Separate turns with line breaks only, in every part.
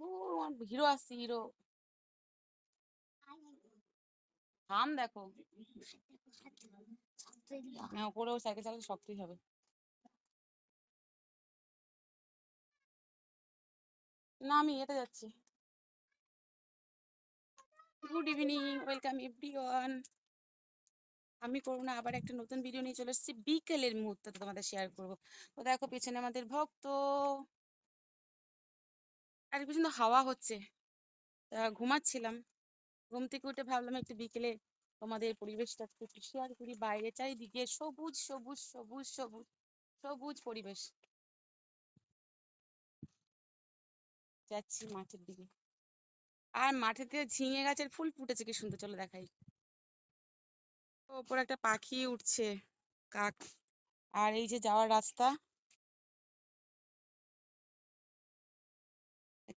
ও hero আসছে, hero. থাম দেখো। হ্যাঁ ওপরেও সাইকেল চালালে শক্তই হবে। না, আমি এতে যাচ্ছি। গুড ইভিনিং ওয়েলকাম এভরিওয়ান আমি করব না আবার একটা নতুন ভিডিও নিয়ে চলে এসেছি। বিকেলের মুহূর্তটা তোমাদের শেয়ার করব। তো দেখো, পেছনে আমাদের ভক্ত। আর পিছনে হাওয়া হচ্ছে। ঘুমাচ্ছিলাম। ঘুম থেকে উঠে ভাবলাম একটু বিকেলে তোমাদের পরিবেশটা একটু শেয়ার করি। বাইরে চারিদিকে সবুজ সবুজ সবুজ সবুজ সবুজ পরিবেশ। যাচ্ছি মাঠের দিকে। আর মাঠেতে ঝিঙে গাছের ফুল ফুটেছে, কি সুন্দর চলো দেখাই। ওপর একটা পাখি উঠছে, কাক। আর এই যে যাওয়ার রাস্তা।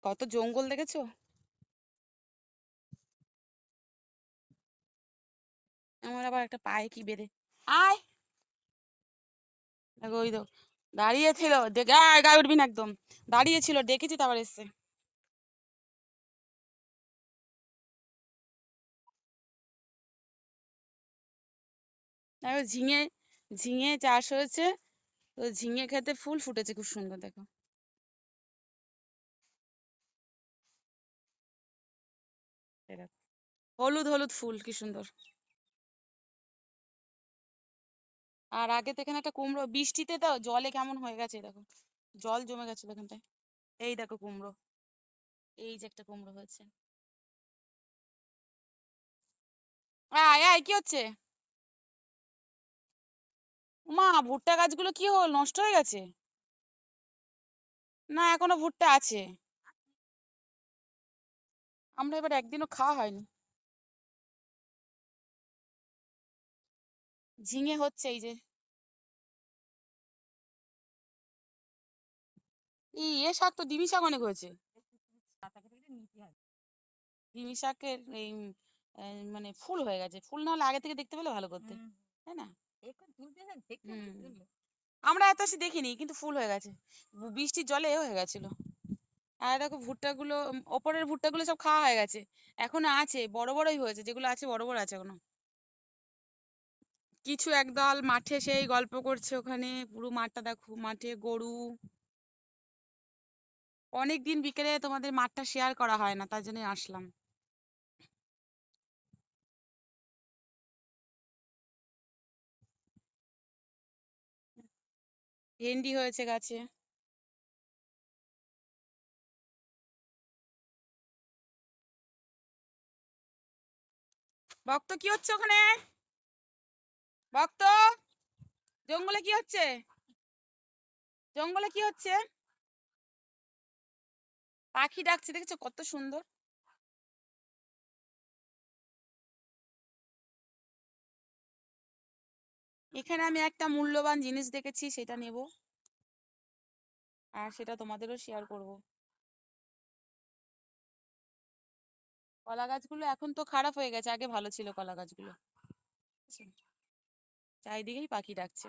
কত জঙ্গল দেখেছ? আমার আবার একটা পায়ে কি বেঁধে। আয়। দেখো, ওই দেখো দাঁড়িয়ে ছিল উঠবি না একদম। দাঁড়িয়ে ছিল ডেকেছি তারপর এসছে। দেখো, ঝিঙে ঝিঙে চাষ হয়েছে, তো ঝিঙে খেতে ফুল ফুটেছে খুব সুন্দর, দেখো। হলুদ হলুদ ফুল, কি সুন্দর। আর আগে তো এখানে একটা কুমড়ো, বৃষ্টিতে তো জলে কেমন হয়ে গেছে দেখো। জল জমে গেছে এখানটায়। এই দেখো কুমড়ো। এই যে একটা কুমড়ো হয়েছে। আয় আয়, কি হচ্ছে? মা, ভুট্টা গাছগুলো কি হল? নষ্ট হয়ে গেছে? না, এখনও ভুট্টা আছে। আমরা এবার একদিনও খাওয়া হয়নি। ঝিঙে হচ্ছে এই যে। এই এ শাক তো ডিমি শাক অনেক হয়েছে। ডিমি শাকের এই মানে ফুল হয়ে গেছে। ফুল না হলে আগে থেকে দেখতে পেলে ভালো করতে তাই না? আমরা এত বেশি দেখিনি কিন্তু ফুল হয়ে গেছে। বৃষ্টির জলে এ হয়ে গেছিল। আর দেখো ভুট্টা গুলো ওপরের ভুট্টা গুলো সব খাওয়া হয়ে গেছে। এখনও আছে বড় বড়ই হয়েছে যেগুলো আছে বড় বড় আছে এখনও। কিছু একদল মাঠে সেই গল্প করছে ওখানে, পুরো মাঠটা দেখো, মাঠে গরু। অনেকদিন বিকেলে তোমাদের মাঠটা শেয়ার করা হয় না, তার জন্য আসলাম। ভেন্ডি হয়েছে গাছে। ভক্ত, কি হচ্ছে ওখানে? ভক্ত, জঙ্গলে কি হচ্ছে? জঙ্গলে কি হচ্ছে? পাখি ডাকছে, দেখেছ কত সুন্দর? এখানে আমি একটা মূল্যবান জিনিস দেখেছি, সেটা নেব। আর সেটা তোমাদেরও শেয়ার করব। কলা গাছগুলো এখন তো খারাপ হয়ে গেছে, আগে ভালো ছিল কলা গাছগুলো? চারিদিকেই পাখি ডাকছে।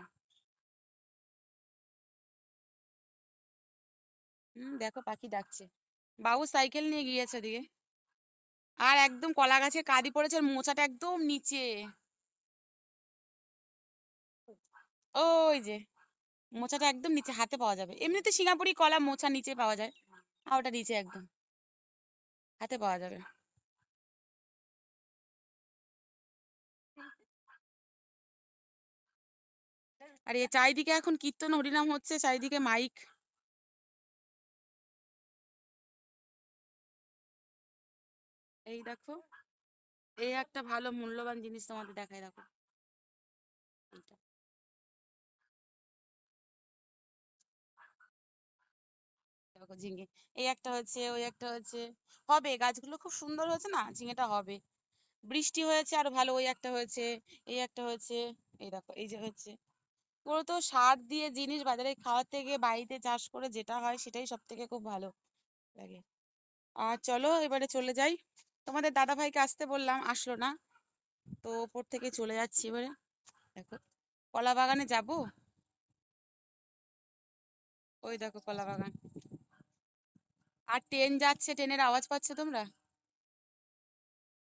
হুম দেখো পাখি ডাকছে। বাবু সাইকেল নিয়ে গিয়েছে ওদিকে আর একদম কলা গাছে কাঁদি পড়েছে আর মোচাটা একদম নিচে। ওই যে মোচাটা একদম নিচে হাতে পাওয়া যাবে। এমনিতে সিঙ্গাপুরি কলা মোচা নিচে পাওয়া যায়। আর ওটা নিচে একদম হাতে পাওয়া যাবে। আর এ চারিদিকে এখন কীর্তন হরিনাম হচ্ছে, চারিদিকে মাইক। এই দেখো এই একটা ভালো মূল্যবান জিনিস তোমাদের দেখায় দেখো। ঝিঙে, এই একটা হচ্ছে ওই একটা হচ্ছে হবে, গাছগুলো খুব সুন্দর হয়েছে না? ঝিঙেটা হবে। বৃষ্টি হয়েছে, আর ভালো, ওই একটা হয়েছে, এই একটা হয়েছে, এই দেখো, এই যে হচ্ছে পুরো তো সার দিয়ে জিনিস বাজারে খাওয়ার থেকে বাড়িতে চাষ করে যেটা হয় সেটাই সব থেকে খুব ভালো লাগে। আর চলো এবারে চলে যাই। তোমাদের দাদা ভাইকে আসতে বললাম, আসলো না। তো ওপর থেকে চলে যাচ্ছি এবারে। দেখো, কলা বাগানে যাব? ওই দেখো কলা বাগান। আর ট্রেন যাচ্ছে, ট্রেনের আওয়াজ পাচ্ছ তোমরা?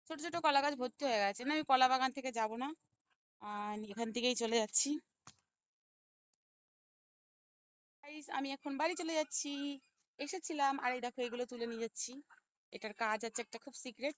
ছোট ছোট কলা গাছ ভর্তি হয়ে গেছে। না, আমি কলা বাগান থেকে যাব না। এখান থেকেই চলে যাচ্ছি। Guys, আমি এখন বাড়ি চলে যাচ্ছি। এসেছিলাম আর এই দেখো এগুলো তুলে নিয়ে যাচ্ছি। এটার কাজ আছে একটা খুব সিক্রেট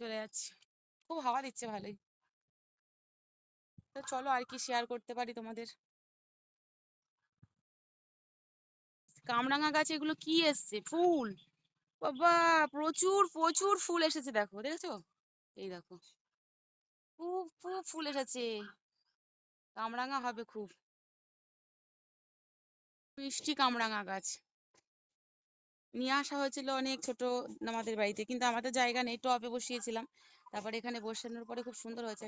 চলে যাচ্ছি। খুব হাওয়া দিচ্ছে ভালোই। তো চলো আর কি শেয়ার করতে পারি তোমাদের। কামরাঙা গাছে এগুলো কি এসছে? ফুল। বাবা, প্রচুর প্রচুর ফুল এসেছে দেখো, দেখেছ? এই দেখো। খুব খুব ফুল এসেছে। কামরাঙা হবে খুব। মিষ্টি কামরাঙা গাছ। নিয়ে আসা হয়েছিল অনেক ছোট আমাদের বাড়িতে, কিন্তু আমাদের জায়গা নেই, টবে বসিয়েছিলাম। তারপরে এখানে বসানোর পরে খুব সুন্দর হয়েছে।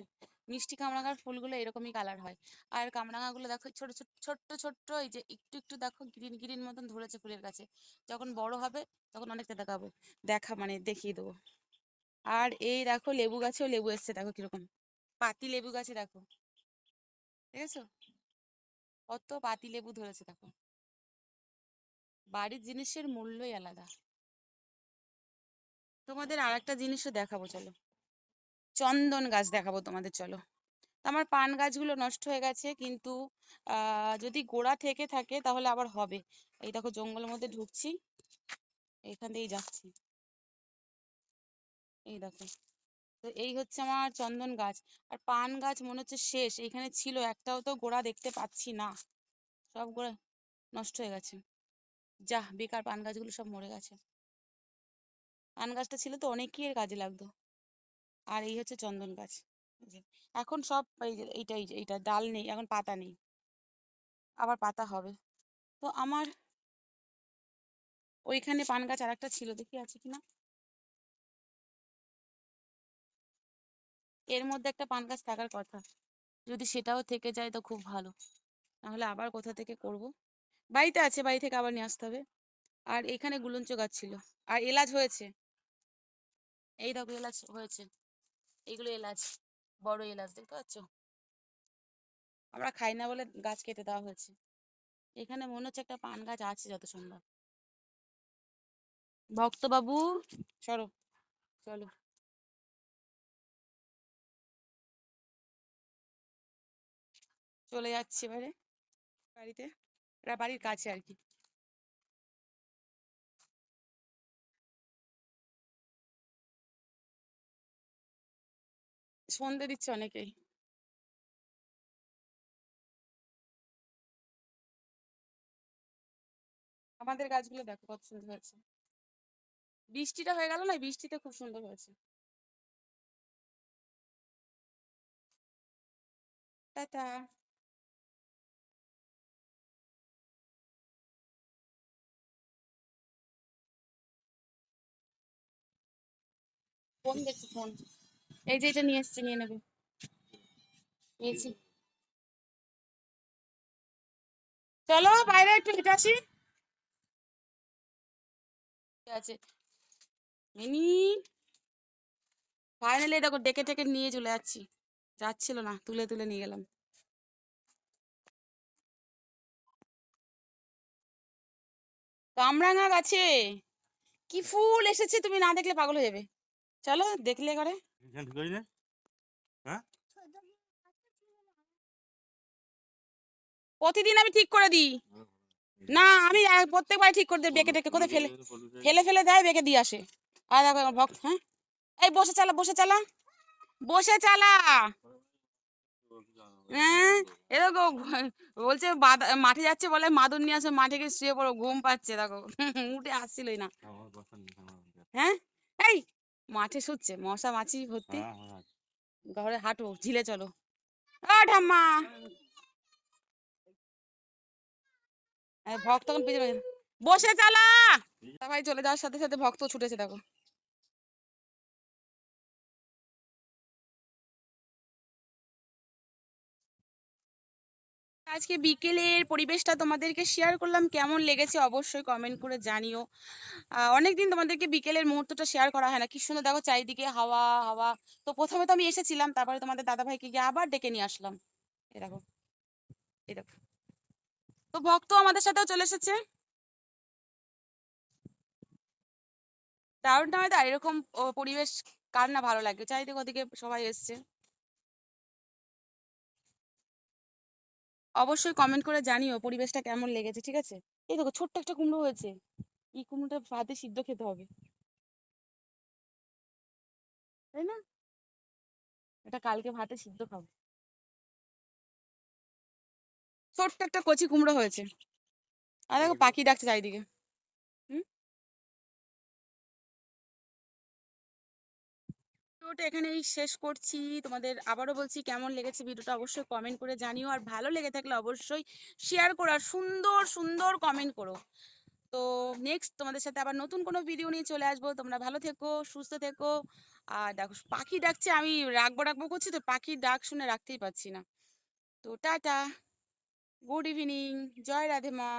মিষ্টি কামরাঙার ফুলগুলো এরকমই কালার হয়। আর কামরাঙা গুলো দেখো ছোট ছোট, ছোট্ট ছোট্ট, এই যে একটু একটু দেখো গ্রিন গ্রিন মতন ধরেছে ফুলের কাছে যখন বড় হবে তখন অনেকটা দেখাবো। দেখা মানে দেখিয়ে দেবো। আর এই দেখো লেবু গাছেও লেবু এসছে, দেখো কীরকম। পাতি লেবু গাছে দেখো। ঠিক আছে কত পাতি লেবু ধরেছে, দেখো। বাড়ির জিনিসের মূল্যই আলাদা। তোমাদের আর একটা জিনিসও দেখাবো, চলো। চন্দন গাছ দেখাবো তোমাদের, চলো। আমার পান গাছগুলো নষ্ট হয়ে গেছে, কিন্তু যদি গোড়া থেকে থাকে তাহলে আবার হবে। এই দেখো জঙ্গলের মধ্যে ঢুকছি, এখান দিয়েই যাচ্ছি। এই দেখো, তো এই হচ্ছে আমার চন্দন গাছ। আর পান গাছ মনে হচ্ছে শেষ, এখানে ছিল, একটাও তো গোড়া দেখতে পাচ্ছি না। সব গোড়া নষ্ট হয়ে গেছে। যা বেকার পান গাছগুলো সব মরে গেছে। পান গাছটা ছিল তো অনেকের কাজে লাগতো আর এই হচ্ছে চন্দন গাছ। এখন সব এই এইটা এইটা ডাল নেই, এখন পাতা নেই। আবার পাতা হবে। তো আমার ওইখানে পান গাছ আর একটা ছিল, দেখি আছে কিনা? এর মধ্যে একটা পান গাছ থাকার কথা। যদি সেটাও থেকে যায় তো খুব ভালো। নাহলে আবার কোথা থেকে করব? বাড়িতে আছে, বাড়ি থেকে আবার নিয়ে আসতে হবে। আর এখানে গুলঞ্চ গাছ ছিল। আর এলাচ হয়েছে। এই দেখো এলাচ হয়েছে। এইগুলো এলাচ, বড় এলাচ দেখতে পাচ্ছ? আমরা খাই না বলে গাছ কেটে দেওয়া হয়েছে। এখানে মনে হচ্ছে একটা পান গাছ আছে যত সম্ভব। ভক্ত বাবু সরো চলো। চলে যাচ্ছি এবারে বাড়িতে। বাড়ির কাছে আর কি। সন্ধে দিচ্ছে অনেকেই। আমাদের গাছগুলো দেখো কত সুন্দর হয়েছে। বৃষ্টিটা হয়ে গেল না? বৃষ্টিতে খুব সুন্দর হয়েছে। টাটা। ফোন দেখছি, ফোন। এই যে এটা নিয়ে এসছি, নিয়ে নেবে। নিয়েছি। চলো, বাইরে একটু হেঁটে আসি। আছে। মিনি। ফাইনালি দেখো, ডেকে টেকে নিয়ে চলে যাচ্ছি। যাচ্ছিল না, তুলে তুলে নিয়ে গেলাম। কামরাঙা গাছে, কি ফুল এসেছে তুমি না দেখলে পাগল হয়ে যাবে। চলো, দেখলে করে
না হ্যাঁ?
প্রতিদিন আমি ঠিক করে দিই। না আমি প্রত্যেকবার ঠিক করে দিই বেঁকে টেকে কোথায় ফেলে? ফেলে ফেলে দেয় বেঁকে দিয়ে আসে। আর দেখো আমার ভক্ত হ্যাঁ? এই বসে চালা বসে চালা। বসে চালা। হ্যাঁ? এরকম বলছে মাঠে যাচ্ছে বলে মাদুর নিয়ে আসে মাঠে গিয়ে শুয়ে পড়ো ঘুম পাচ্ছে দেখো। উঠে আসছিলই না। হ্যাঁ? এই মাঠে শুচ্ছে মশা মাছি ভর্তি। ঘরে হাঁটো ঝিলে চলো। ঠাম্মা! ভক্ত বসে চালা! ভাই চলে যাওয়ার সাথে সাথে ভক্ত ছুটেছে দেখো। আজকে বিকেলের পরিবেশটা তোমাদেরকে শেয়ার করলাম, কেমন লেগেছে অবশ্যই কমেন্ট করে জানিও। অনেকদিন তোমাদেরকে বিকেলের মুহূর্তটা শেয়ার করা হয় না। কি সুন্দর দেখো চারিদিকে হাওয়া হাওয়া। তো প্রথমে তো আমি এসেছিলাম, তারপরে তোমাদের দাদা ভাইকে গিয়ে আবার ডেকে নিয়ে আসলাম। এই দেখো এই দেখো। তো ভক্ত আমাদের সাথেও চলে এসেছে। দারুণ টাইমে তো এরকম পরিবেশ, কার না ভালো লাগে? চারিদিকে ওদিকে সবাই এসছে। অবশ্যই কমেন্ট করে জানিও পরিবেশটা কেমন লেগেছে ঠিক আছে? এই দেখো ছোট্ট একটা কুমড়ো হয়েছে। এই কুমড়োটা ভাতে সিদ্ধ খেতে হবে। তাই না? এটা কালকে ভাতে সিদ্ধ খাব। ছোট্ট একটা কচি কুমড়ো হয়েছে। আর দেখো পাখি ডাকছে চারিদিকে। ভিডিওটা এখানেই শেষ করছি। তোমাদের আবারও বলছি কেমন লেগেছে ভিডিওটা অবশ্যই কমেন্ট করে জানিও। আর ভালো লেগে থাকলে অবশ্যই শেয়ার করো আর সুন্দর সুন্দর কমেন্ট করো। তো নেক্সট তোমাদের সাথে আবার নতুন কোনো ভিডিও নিয়ে চলে আসব। তোমরা ভালো থেকো, সুস্থ থেকো। আর দেখো, পাখি ডাকছে, আমি রাখব রাখব করছি তো পাখির ডাক শুনে রাখতেই পারছি না। তো টাটা গুড ইভিনিং জয় রাধে মা।